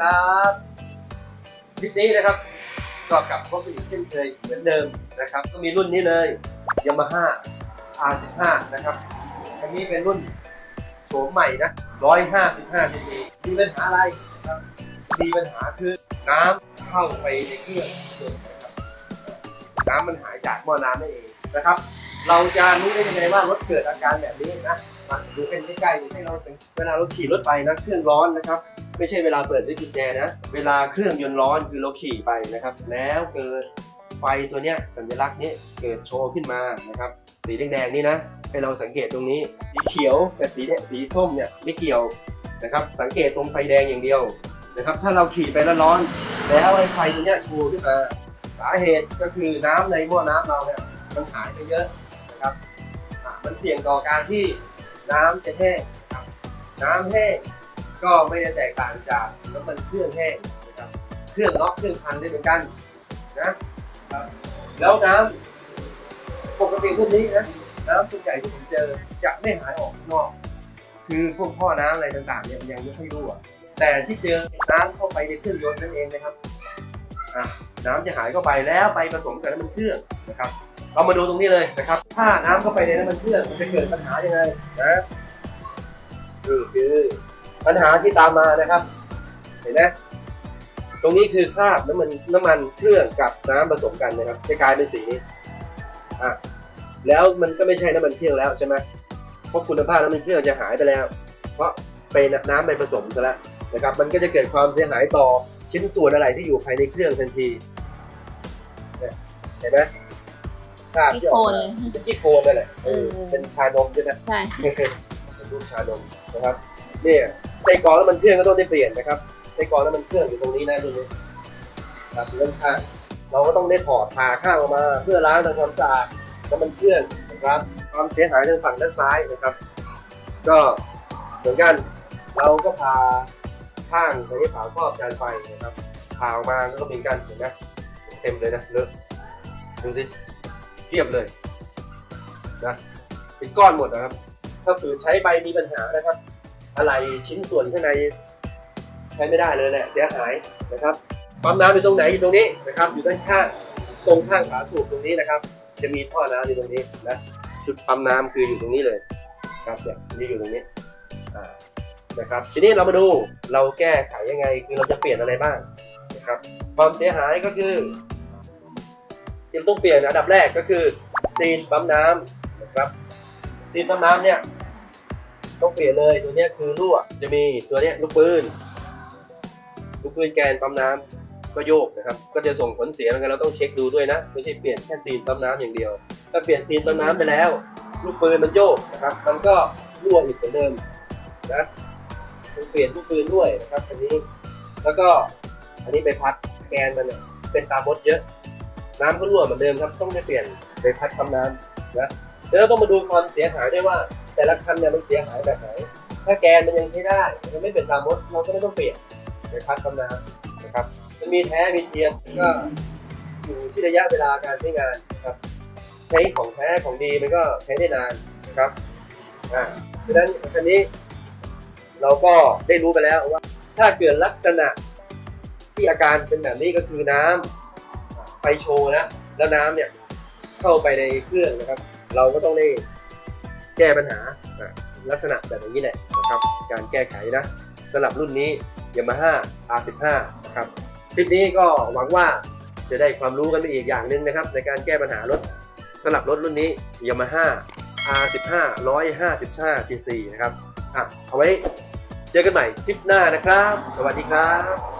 ครับคลิปนี้นะครับ ก็กลับพบกันอีกเช่นเคยเหมือนเดิมนะครับ ก็มีรุ่นนี้เลย Yamaha R15 นะครับอันนี้เป็นรุ่นโฉมใหม่นะ 155 cc มีปัญหาอะไรครับ มีปัญหาคือน้ำเข้าไปในเครื่องยนต์นะครับน้ำมันหายจากหม้อน้ำนั่นเองนะครับ เราจะรู้ได้ยังไงว่ารถเกิดอาการแบบนี้นะมาดูกันใกล้ๆให้เราเป็นเวลาเราขี่รถไปนะเครื่องร้อนนะครับ ไม่ใช่เวลาเปิดด้วยกุญแจนะ เวลาเครื่องยนต์ร้อนคือเราขี่ไปนะครับ แล้วเกิดไฟตัวเนี้ยสัญลักษณ์นี้เกิดโชว์ขึ้นมานะครับ สีแดงๆนี่นะให้เราสังเกตตรงนี้สีเขียวกับสีแดงสีส้มเนี่ยไม่เกี่ยวนะครับ สังเกตตรงไฟแดงอย่างเดียวนะครับ ถ้าเราขี่ไปแล้วร้อน แล้วไอ้ไฟตัวเนี้ยโชว์ขึ้นมาสาเหตุก็คือน้ำในหม้อน้ำเราเนี่ยมันหายไปเยอะนะครับมันเสี่ยงต่อการที่น้ำจะแห้งนะครับ น้ำแห้ง ก็ไม่ได้แตกต่างจากน้ำมันเครื่องแห้งนะครับเครื่องล็อกเครื่องพันได้เหมือนกันนะครับแล้วน้ำปกติรุ่นนี้นะน้ำส่วนใหญ่ที่ผมเจอจะไม่หายออกนอก คือพวกท่อน้ำอะไรต่างๆเนี่ยมันยังไม่ค่อยรั่วแต่ที่เจอน้ำเข้าไปในเครื่องยนต์นั่นเองนะครับอะน้ำจะหายเข้าไปแล้วไปผสมกับน้ำมันเครื่องนะครับ เรามาดูตรงนี้เลยนะครับ ถ้าน้ำเข้าไปในน้ำมันเครื่องมันจะเกิดปัญหายังไงนะคือคือ ปัญหาที่ตามมานะครับ เห็นไหมตรงนี้คือคราบน้ำมันน้ำมันเครื่องกับน้ำผสมกันนะครับจะกลายเป็นสีนี้อะแล้วมันก็ไม่ใช่น้ำมันเครื่องแล้วใช่ไหมเพราะคุณภาพน้ำมันเครื่องจะหายไปแล้ว เพราะเป็นน้ำไปผสมซะแล้วนะครับ มันก็จะเกิดความเสียหายต่อชิ้นส่วนอะไรที่อยู่ภายในเครื่องทันทีเนี่ยเห็นไหมคราบที่ออกมาเป็นขี้โคลนนั่นแหละเออเป็นชานมใช่ไหมใช่เป็นรูปชานมนะครับ เนี่ย ไส้กรองแล้วมันเครื่องก็ต้องได้เปลี่ยนนะครับไส้กรองแล้วมันเครื่องอยู่ตรงนี้นะตรงนี้ครับเรื่องข้างเราก็ต้องได้ถอดผ่าข้างออกมา เพื่อล้างทำความสะอาดแล้วมันเครื่องนะครับ ความเสียหายทางฝั่งด้านซ้ายนะครับ ก็เหมือนกันเราก็พาข้างไปที่ฝาครอบจานไฟนะครับผ่าออกมาก็เป็นกันเห็นไหมเต็มเลยนะเลอะดูสิเรียบเลยนะเป็นก้อนหมดนะครับ ถ้าฝืนใช้ไปมีปัญหานะครับ อะไรชิ้นส่วนข้างในใช้ไม่ได้เลยแหละเสียหายนะครับปั๊มน้ำอยู่ตรงไหนอยู่ตรงนี้นะครับ อยู่ด้านข้างตรงข้างฝาสูบตรงนี้นะครับ จะมีท่อน้ำอยู่ตรงนี้นะชุดปั๊มน้ำคืออยู่ตรงนี้เลยครับเนี่ยนี่อยู่ตรงนี้อ่านะครับ ทีนี้เรามาดูเราแก้ไขยังไงคือเราจะเปลี่ยนอะไรบ้างนะครับ ความเสียหายก็คือที่เราต้องเปลี่ยนอันดับแรกก็คือซีนปั๊มน้ำนะครับซีนปั๊มน้ำเนี่ย ต้องเปลี่ยนเลยตัวเนี้ยคือรั่วจะมีตัวเนี้ยลูกปืนลูกปืนแกนปั๊มน้ำก็โยกนะครับ ก็จะส่งผลเสียเหมือนกันเราต้องเช็คดูด้วยนะ ไม่ใช่เปลี่ยนแค่ซีนปั๊มน้ำอย่างเดียวถ้าเปลี่ยนซีนปั๊มน้ำไปแล้ว ลูกปืนมันโยกนะครับ มันก็รั่วอีกเหมือนเดิมนะต้องเปลี่ยนลูกปืนด้วยนะครับอันนี้ แล้วก็อันนี้ใบพัดแกนมันเนี่ยเป็นตามดเยอะ น้ำก็รั่วเหมือนเดิมครับ ต้องได้เปลี่ยนใบพัดปั๊มน้ำนะแล้วเราต้องมาดูความเสียหายด้วยว่า แต่ละคันเนี่ยมันเสียหายแบบไหน ถ้าแกนมันยังใช้ได้มันไม่เป็นตามมดเราก็ไม่ต้องเปลี่ยนไปพักกำน้ำนะครับ มันมีแท้มีเทียมก็อยู่ที่ระยะเวลาการใช้งานนะครับ ใช้ของแท้ของดีมันก็ใช้ได้นานนะครับอ่าดังนั้นคันนี้ เราก็ได้รู้ไปแล้วว่า ถ้าเกิดลักษณะที่อาการเป็นแบบนี้ก็คือน้ำไฟโชว์นะ แล้วน้ำเนี่ยเข้าไปในเครื่องนะครับ เราก็ต้องได้ แก้ปัญหาลักษณะแบบนี้แหละนะครับการแก้ไขนะสำหรับรุ่นนี้ Yamaha R15 นะครับคลิปนี้ก็หวังว่าจะได้ความรู้กันไปอีกอย่างหนึ่งนะครับ ในการแก้ปัญหารถสำหรับรถรุ่นนี้ Yamaha R15 155 cc นะครับอะเอาไว้เจอกันใหม่คลิปหน้านะครับ สวัสดีครับ